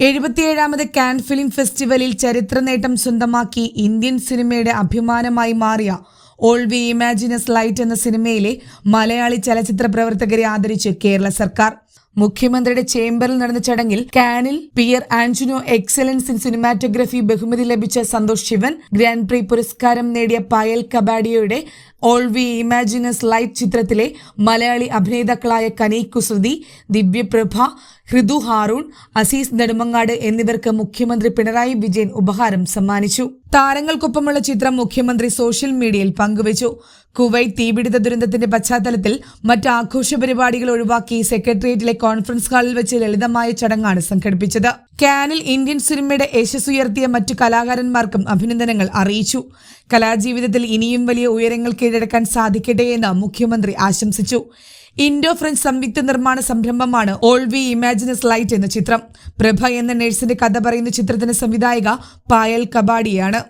എഴുപത്തിയേഴാമത് Cannes film ഫെസ്റ്റിവലിൽ ചരിത്ര നേട്ടം സ്വന്തമാക്കി ഇന്ത്യൻ സിനിമയുടെ അഭിമാനമായി മാറിയ ഓൾ വി ഇമാജിനസ് ലൈറ്റ് എന്ന സിനിമയിലെ മലയാളി ചലച്ചിത്ര പ്രവർത്തകരെ ആദരിച്ച് കേരള സർക്കാർ. മുഖ്യമന്ത്രിയുടെ ചേംബറിൽ നടന്ന ചടങ്ങിൽ കാനിൽ പിയർ ആന്റണോ എക്സലൻസ് ഇൻ സിനിമാറ്റോഗ്രഫി ബഹുമതി ലഭിച്ച സന്തോഷ് ശിവൻ ഗ്രാൻഡ് പ്രീ പുരസ്കാരം നേടിയ Payal കബാഡിയോയുടെ all we imagine as light ചിത്രത്തിലെ മലയാളി അഭിനേതാക്കളായ കനീ കുസൃതി ദിവ്യപ്രഭ ഹൃദു ഹാറൂൺ അസീസ് നെടുമങ്ങാട് എന്നിവർക്ക് മുഖ്യമന്ത്രി പിണറായി വിജയൻ ഉപഹാരം സമ്മാനിച്ചു. താരങ്ങൾക്കൊപ്പമുള്ള ചിത്രം മുഖ്യമന്ത്രി സോഷ്യൽ മീഡിയയിൽ പങ്കുവച്ചു. കുവൈറ്റ് തീപിടുത്ത ദുരന്തത്തിന്റെ പശ്ചാത്തലത്തിൽ മറ്റ് ആഘോഷ പരിപാടികൾ ഒഴിവാക്കി സെക്രട്ടേറിയറ്റിലെ കോൺഫറൻസ് ഹാളിൽ വെച്ച് ലളിതമായ ചടങ്ങാണ് സംഘടിപ്പിച്ചത്. കാനിൽ ഇന്ത്യൻ സിനിമയുടെ യശസ് ഉയർത്തിയ മറ്റു കലാകാരന്മാർക്കും അഭിനന്ദനങ്ങൾ അറിയിച്ചു. കലാജീവിതത്തിൽ ഇനിയും വലിയ ഉയരങ്ങൾ കീഴടക്കാൻ സാധിക്കട്ടെ എന്ന് മുഖ്യമന്ത്രി ആശംസിച്ചു. ഇൻഡോ ഫ്രഞ്ച് സംയുക്ത നിർമ്മാണ സംരംഭമാണ് ഓൾ വി ഇമാജിനസ് ലൈറ്റ് എന്ന ചിത്രം. പ്രഭ എന്ന നഴ്സിന്റെ കഥ പറയുന്ന ചിത്രത്തിന്റെ സംവിധായിക പായൽ കബാഡിയാണ്.